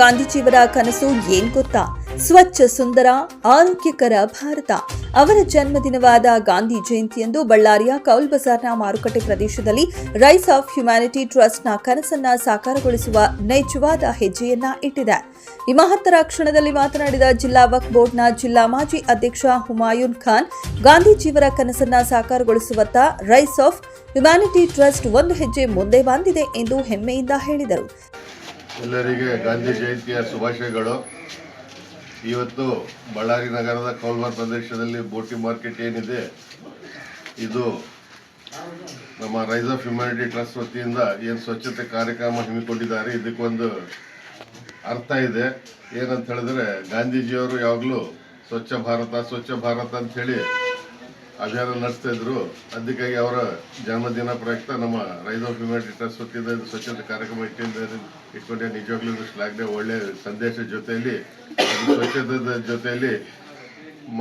ಗಾಂಧೀಜಿಯವರ ಕನಸು ಏನ್ ಗೊತ್ತಾ? ಸ್ವಚ್ಛ, ಸುಂದರ, ಆರೋಗ್ಯಕರ ಭಾರತ. ಅವರ ಜನ್ಮದಿನವಾದ ಗಾಂಧಿ ಜಯಂತಿಯಂದು ಬಳ್ಳಾರಿಯ ಕೌಲ್ ಬಜಾರ್ನ ಮಾರುಕಟ್ಟೆ ಪ್ರದೇಶದಲ್ಲಿ ರೈಸ್ ಆಫ್ ಹ್ಯುಮ್ಯಾನಿಟಿ ಟ್ರಸ್ಟ್ನ ಕನಸನ್ನ ಸಾಕಾರಗೊಳಿಸುವ ನೈಜವಾದ ಹೆಜ್ಜೆಯನ್ನ ಇಟ್ಟಿದೆ. ಈ ಮಹತ್ತರ ಕ್ಷಣದಲ್ಲಿ ಮಾತನಾಡಿದ ಜಿಲ್ಲಾ ವಕ್ಫ್ ಬೋರ್ಡ್ನ ಜಿಲ್ಲಾ ಮಾಜಿ ಅಧ್ಯಕ್ಷ ಹುಮಾಯೂನ್ ಖಾನ್, ಗಾಂಧೀಜಿಯವರ ಕನಸನ್ನ ಸಾಕಾರಗೊಳಿಸುವತ್ತ ರೈಸ್ ಆಫ್ ಹ್ಯುಮ್ಯಾನಿಟಿ ಟ್ರಸ್ಟ್ ಒಂದು ಹೆಜ್ಜೆ ಮುಂದೆ ಬಂದಿದೆ ಎಂದು ಹೆಮ್ಮೆಯಿಂದ ಹೇಳಿದರು. ಎಲ್ಲರಿಗೆ ಗಾಂಧಿ ಜಯಂತಿಯ ಶುಭಾಶಯಗಳು. ಇವತ್ತು ಬಳ್ಳಾರಿ ನಗರದ ಕೌಲ್ಮಾರ್ ಪ್ರದೇಶದಲ್ಲಿ ಬೋಟಿ ಮಾರ್ಕೆಟ್ ಏನಿದೆ, ಇದು ನಮ್ಮ ರೈಸ್ ಆಫ್ ಹ್ಯುಮ್ಯಾನಿಟಿ ಟ್ರಸ್ಟ್ ವತಿಯಿಂದ ಏನು ಸ್ವಚ್ಛತೆ ಕಾರ್ಯಕ್ರಮ ಹಮ್ಮಿಕೊಂಡಿದ್ದಾರೆ ಇದಕ್ಕೊಂದು ಅರ್ಥ ಇದೆ. ಏನಂತ ಹೇಳಿದ್ರೆ, ಗಾಂಧೀಜಿಯವರು ಯಾವಾಗಲೂ ಸ್ವಚ್ಛ ಭಾರತ ಸ್ವಚ್ಛ ಭಾರತ ಅಂತ ಹೇಳಿ ಅಭಿಯಾನ ನಡೆಸ್ತಾ ಇದ್ರು. ಅದಕ್ಕಾಗಿ ಅವರ ಜನ್ಮದಿನ ಪ್ರಯುಕ್ತ ನಮ್ಮ ರೈಸ್ ಆಫ್ ಹ್ಯುಮ್ಯಾನಿಟಿ ಟ್ರಸ್ಟ್ ವತಿಯಿಂದ ಸ್ವಚ್ಛತೆ ಕಾರ್ಯಕ್ರಮ ಇಟ್ಟಿದ್ದಾರೆ ಇಟ್ಕೊಂಡೆ ನಿಜವಾಗ್ಲೂ ಶ್ಲಾಘನೆ, ಒಳ್ಳೆ ಸಂದೇಶ ಜೊತೆಯಲ್ಲಿ ಸ್ವಚ್ಛತೆ ಜೊತೆಯಲ್ಲಿ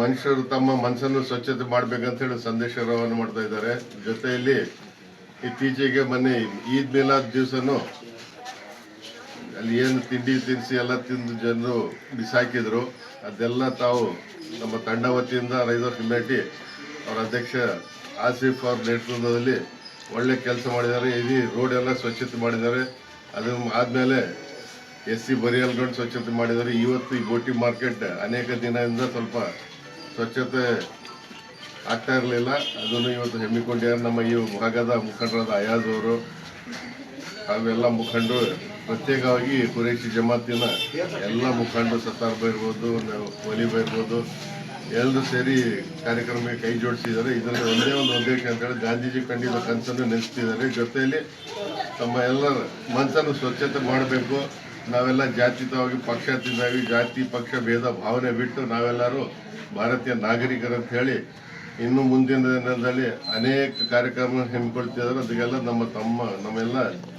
ಮನುಷ್ಯರು ತಮ್ಮ ಮನಸ್ಸನ್ನು ಸ್ವಚ್ಛತೆ ಮಾಡ್ಬೇಕಂತ ಹೇಳಿ ಸಂದೇಶ ರವಾನೆ ಮಾಡ್ತಾ ಇದ್ದಾರೆ. ಜೊತೆಯಲ್ಲಿ ಇತ್ತೀಚೆಗೆ ಮೊನ್ನೆ ಈದ್ ಮಿಲಾದ್ ದಿವಸನು ಅಲ್ಲಿ ಏನು ತಿಂಡಿ ತಿನಿಸಿ ಎಲ್ಲ ತಿಂದು ಜನರು ಬಿಸಾಕಿದ್ರು. ಅದೆಲ್ಲ ತಾವು ನಮ್ಮ ತಂಡ ವತಿಯಿಂದ ರೈಸ್ ಆಫ್ ಅವರ ಅಧ್ಯಕ್ಷ ಆಸಿಫ್ ಅವ್ರ ನೇತೃತ್ವದಲ್ಲಿ ಒಳ್ಳೆ ಕೆಲಸ ಮಾಡಿದ್ದಾರೆ. ಇಡೀ ರೋಡ್ ಎಲ್ಲ ಸ್ವಚ್ಛತೆ ಮಾಡಿದ್ದಾರೆ. ಅದು ಆದಮೇಲೆ ಎಸ್ ಸಿ ಬರಿಯಲ್ಗಂಡು ಸ್ವಚ್ಛತೆ ಮಾಡಿದ್ದಾರೆ. ಇವತ್ತು ಈ ಗೋಟಿ ಮಾರ್ಕೆಟ್ ಅನೇಕ ದಿನದಿಂದ ಸ್ವಲ್ಪ ಸ್ವಚ್ಛತೆ ಆಗ್ತಾ ಇರಲಿಲ್ಲ. ಅದನ್ನು ಇವತ್ತು ಹೆಮ್ಮಿಕೊಂಡಿದ್ದಾರೆ ನಮ್ಮ ಈ ಭಾಗದ ಮುಖಂಡರಾದ ಅಯಾಜ್ ಅವರು. ಅವೆಲ್ಲ ಮುಖಂಡರು ಪ್ರತ್ಯೇಕವಾಗಿ ಕುರೇಶಿ ಜಮಾತಿನ ಎಲ್ಲ ಮುಖಂಡರು ಸತ್ತಾರ್ಬ ಇರ್ಬೋದು ವಲೀಬ ಇರ್ಬೋದು. ಎಲ್ಲರೂ ಸೇರಿ ಕಾರ್ಯಕ್ರಮಕ್ಕೆ ಕೈ ಜೋಡಿಸಿದ್ದಾರೆ. ಇದರಲ್ಲಿ ಒಂದೇ ಒಂದು ಉದ್ದೇಶ ಅಂತ ಹೇಳಿ ಗಾಂಧೀಜಿ ಕಂಡಿದ್ದ ಕನಸನ್ನು ನೆನೆಸ್ತಿದ್ದಾರೆ. ಜೊತೆಯಲ್ಲಿ ತಮ್ಮ ಎಲ್ಲರ ಮನಸ್ಸನ್ನು ಸ್ವಚ್ಛತೆ ಮಾಡಬೇಕು. ನಾವೆಲ್ಲ ಜಾತೀತವಾಗಿ ಪಕ್ಷಾತೀತವಾಗಿ ಜಾತಿ, ಪಕ್ಷ, ಭೇದ, ಭಾವನೆ ಬಿಟ್ಟು ನಾವೆಲ್ಲರೂ ಭಾರತೀಯ ನಾಗರಿಕರಂತ ಹೇಳಿ ಇನ್ನು ಮುಂದಿನ ದಿನದಲ್ಲಿ ಅನೇಕ ಕಾರ್ಯಕ್ರಮ ಹಮ್ಮಿಕೊಳ್ತಿದ್ದಾರೆ. ಅದಕ್ಕೆಲ್ಲ ನಮ್ಮ ತಮ್ಮ, ನಮ್ಮೆಲ್ಲ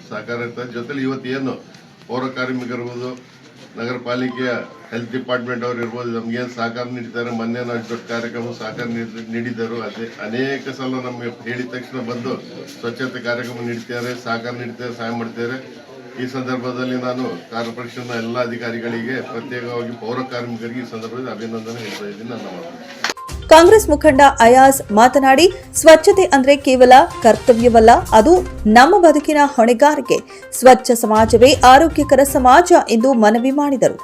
ಸಹಕಾರ ಇರ್ತದೆ. ಜೊತೆಲಿ ಏನು ಪೌರ ಕಾರ್ಮಿಕರಿರ್ಬೋದು ನಗರ ಪಾಲಿಕೆಯ ಹೆಲ್ತ್ ಡಿಪಾರ್ಟ್ಮೆಂಟ್ ಅವ್ರು ಇರ್ಬೋದು, ನಮ್ಗೇನು ಸಹಕಾರ ನೀಡಿದ್ದಾರೆ, ಮೊನ್ನೆ ನಾವು ದೊಡ್ಡ ಕಾರ್ಯಕ್ರಮ ಸಹಕಾರ ನೀಡಿದರು ಅದೇ ಅನೇಕ ಸಲ ನಮಗೆ ಹೇಳಿದ ತಕ್ಷಣ ಬಂದು ಸ್ವಚ್ಛತೆ ಕಾರ್ಯಕ್ರಮ ನೀಡ್ತಾರೆ ಸಹಕಾರ ನೀಡ್ತಾರೆ ಸಹಾಯ ಮಾಡ್ತಾರೆ ಈ ಸಂದರ್ಭದಲ್ಲಿ ನಾನು ಕಾರ್ಪೊರೇಷನ್ನ ಎಲ್ಲ ಅಧಿಕಾರಿಗಳಿಗೆ ಪ್ರತ್ಯೇಕವಾಗಿ ಪೌರ ಕಾರ್ಮಿಕರಿಗೆ ಈ ಸಂದರ್ಭದಲ್ಲಿ ಅಭಿನಂದನೆ ಹೇಳ್ತಾ ಇದ್ದೀನಿ. ನನ್ನ ಮಾತು ಕಾಂಗ್ರೆಸ್ ಮುಖಂಡ ಅಯಾಜ್ ಮಾತನಾಡಿ, ಸ್ವಚ್ಛತೆ ಅಂದ್ರೆ ಕೇವಲ ಕರ್ತವ್ಯವಲ್ಲ, ಅದು ನಮ್ಮ ಬದುಕಿನ ಹೊಣೆಗಾರಿಕೆ. ಸ್ವಚ್ಛ ಸಮಾಜವೇ ಆರೋಗ್ಯಕರ ಸಮಾಜ ಎಂದು ಮನವಿ ಮಾಡಿದರು.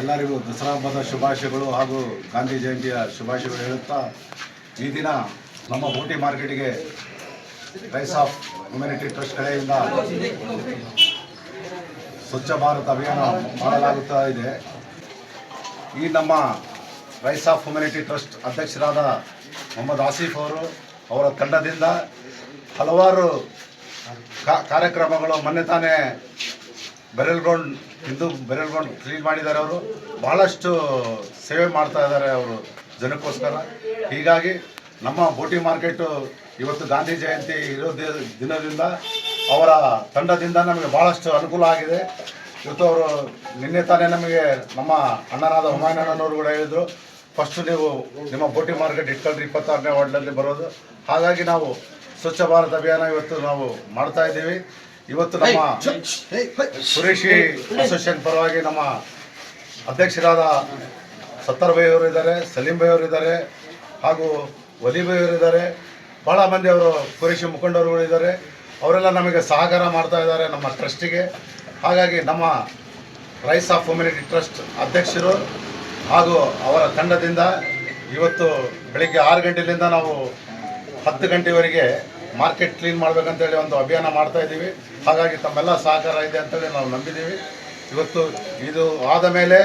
ಎಲ್ಲರಿಗೂ ದಸರಾ ಹಬ್ಬದ ಶುಭಾಶಯಗಳು ಹಾಗೂ ಗಾಂಧಿ ಜಯಂತಿಯ ಶುಭಾಶಯಗಳು ಹೇಳುತ್ತಾ, ಈ ದಿನ ನಮ್ಮ ಬೋಟಿ ಮಾರ್ಕೆಟ್ಗೆ ರೈಸ್ ಆಫ್ ಹ್ಯುಮ್ಯಾನಿಟಿ ಟ್ರಸ್ಟ್ ಕಡೆಯಿಂದ ಸ್ವಚ್ಛ ಭಾರತ್ ಅಭಿಯಾನ ಮಾಡಲಾಗುತ್ತಾ ಇದೆ. ಈ ನಮ್ಮ ರೈಸ್ ಆಫ್ ಹ್ಯುಮ್ಯಾನಿಟಿ ಟ್ರಸ್ಟ್ ಅಧ್ಯಕ್ಷರಾದ ಮೊಹಮ್ಮದ್ ಆಸೀಫ್ ಅವರು ಅವರ ತಂಡದಿಂದ ಹಲವಾರು ಕಾರ್ಯಕ್ರಮಗಳು ಮೊನ್ನೆ ತಾನೇ burial ground Hindu ground clean ಮಾಡಿದ್ದಾರೆ ಅವರು. ಭಾಳಷ್ಟು ಸೇವೆ ಮಾಡ್ತಾ ಇದ್ದಾರೆ ಅವರು ಜನಕ್ಕೋಸ್ಕರ. ಹೀಗಾಗಿ ನಮ್ಮ ಬೋಟಿ ಮಾರ್ಕೆಟು ಇವತ್ತು ಗಾಂಧಿ ಜಯಂತಿ ಇರೋ ದಿನದಿಂದ ಅವರ ತಂಡದಿಂದ ನಮಗೆ ಭಾಳಷ್ಟು ಅನುಕೂಲ ಆಗಿದೆ. ಇವತ್ತು ಅವರು ನಿನ್ನೆ ತಾನೇ ನಮಗೆ ನಮ್ಮ ಅಣ್ಣನಾದ ಹುಮಾಯಣ್ಣನವರು ಕೂಡ ಹೇಳಿದರು, ಫಸ್ಟು ನೀವು ನಿಮ್ಮ ಬೋಟಿ ಮಾರ್ಕೆಟ್ ಇಟ್ಕೊಳ್ರಿ, ಇಪ್ಪತ್ತಾರನೇ ವಾರ್ಡ್ನಲ್ಲಿ ಬರೋದು. ಹಾಗಾಗಿ ನಾವು ಸ್ವಚ್ಛ ಭಾರತ್ ಅಭಿಯಾನ ಇವತ್ತು ನಾವು ಮಾಡ್ತಾ ಇದ್ದೀವಿ. ಇವತ್ತು ನಮ್ಮ ಸುರೇಶಿ ಅಸೋಸಿಯೇಷನ್ ಪರವಾಗಿ ನಮ್ಮ ಅಧ್ಯಕ್ಷರಾದ ಸತ್ತಾರ್ ಬೈ ಅವರು ಇದ್ದಾರೆ ಸಲೀಂ ಬೈ ಅವರು ಇದ್ದಾರೆ ಹಾಗೂ ವಲಿ ಬೈ ಅವರು ಇದ್ದಾರೆ. ಭಾಳ ಮಂದಿ ಅವರು ಕುರೇಶಿ ಮುಖಂಡರುಗಳು ಇದ್ದಾರೆ. ಅವರೆಲ್ಲ ನಮಗೆ ಸಹಕಾರ ಮಾಡ್ತಾ ಇದ್ದಾರೆ ನಮ್ಮ ಟ್ರಸ್ಟಿಗೆ. ಹಾಗಾಗಿ ನಮ್ಮ ರೈಸ್ ಆಫ್ ಹ್ಯುಮಿನಿಟಿ ಟ್ರಸ್ಟ್ ಅಧ್ಯಕ್ಷರು ಹಾಗೂ ಅವರ ತಂಡದಿಂದ ಇವತ್ತು ಬೆಳಿಗ್ಗೆ ಆರು ಗಂಟೆಯಿಂದ ನಾವು ಹತ್ತು ಗಂಟೆವರೆಗೆ ಮಾರ್ಕೆಟ್ ಕ್ಲೀನ್ ಮಾಡ್ಬೇಕಂತೇಳಿ ಒಂದು ಅಭಿಯಾನ ಮಾಡ್ತಾ ಇದ್ದೀವಿ. ಹಾಗಾಗಿ ತಮ್ಮೆಲ್ಲ ಸಹಕಾರ ಇದೆ ಅಂತೇಳಿ ನಾವು ನಂಬಿದ್ದೀವಿ. ಇವತ್ತು ಇದು ಆದ ಮೇಲೆ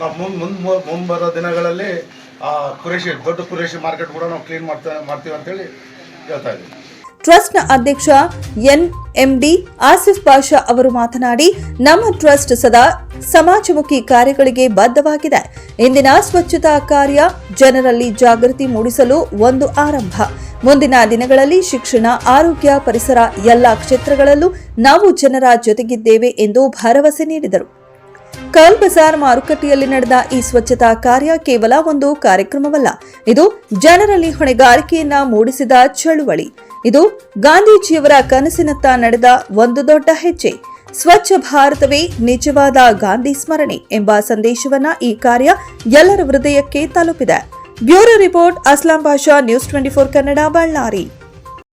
ನಾವು ಮುನ್ ಮುನ್ ಮುಂಬರೋ ದಿನಗಳಲ್ಲಿ ಆ ಕುರೇಶಿ ದೊಡ್ಡ ಕುರೇಶಿ ಮಾರ್ಕೆಟ್ ಕೂಡ ನಾವು ಕ್ಲೀನ್ ಮಾಡ್ತಾ, ಮಾಡ್ತೀವಿ ಅಂತೇಳಿ ಹೇಳ್ತಾ ಇದ್ದೀವಿ. ಟ್ರಸ್ಟ್ನ ಅಧ್ಯಕ್ಷ ಎನ್ ಎಂಡಿ ಆಸಿಫ್ ಪಾಷಾ ಅವರು ಮಾತನಾಡಿ, ನಮ್ಮ ಟ್ರಸ್ಟ್ ಸದಾ ಸಮಾಜಮುಖಿ ಕಾರ್ಯಗಳಿಗೆ ಬದ್ಧವಾಗಿದೆ. ಇಂದಿನ ಸ್ವಚ್ಛತಾ ಕಾರ್ಯ ಜನರಲ್ಲಿ ಜಾಗೃತಿ ಮೂಡಿಸಲು ಒಂದು ಆರಂಭ. ಮುಂದಿನ ದಿನಗಳಲ್ಲಿ ಶಿಕ್ಷಣ, ಆರೋಗ್ಯ, ಪರಿಸರ ಎಲ್ಲ ಕ್ಷೇತ್ರಗಳಲ್ಲೂ ನಾವು ಜನರ ಜೊತೆಗಿದ್ದೇವೆ ಎಂದು ಭರವಸೆ ನೀಡಿದರು. ಕಲ್ ಬಜಾರ್ ಮಾರುಕಟ್ಟೆಯಲ್ಲಿ ನಡೆದ ಈ ಸ್ವಚ್ಛತಾ ಕಾರ್ಯ ಕೇವಲ ಒಂದು ಕಾರ್ಯಕ್ರಮವಲ್ಲ, ಇದು ಜನರಲ್ಲಿ ಹೊಣೆಗಾರಿಕೆಯನ್ನ ಮೂಡಿಸಿದ ಚಳುವಳಿ. ಇದು ಗಾಂಧೀಜಿಯವರ ಕನಸಿನತ್ತ ನಡೆದ ಒಂದು ದೊಡ್ಡ ಹೆಜ್ಜೆ. ಸ್ವಚ್ಛ ಭಾರತವೇ ನಿಜವಾದ ಗಾಂಧಿ ಸ್ಮರಣೆ ಎಂಬ ಸಂದೇಶವನ್ನ ಈ ಕಾರ್ಯ ಎಲ್ಲರ ಹೃದಯಕ್ಕೆ ತಲುಪಿದೆ. Bureau report Aslam Basha news twenty four Kannada, Ballari.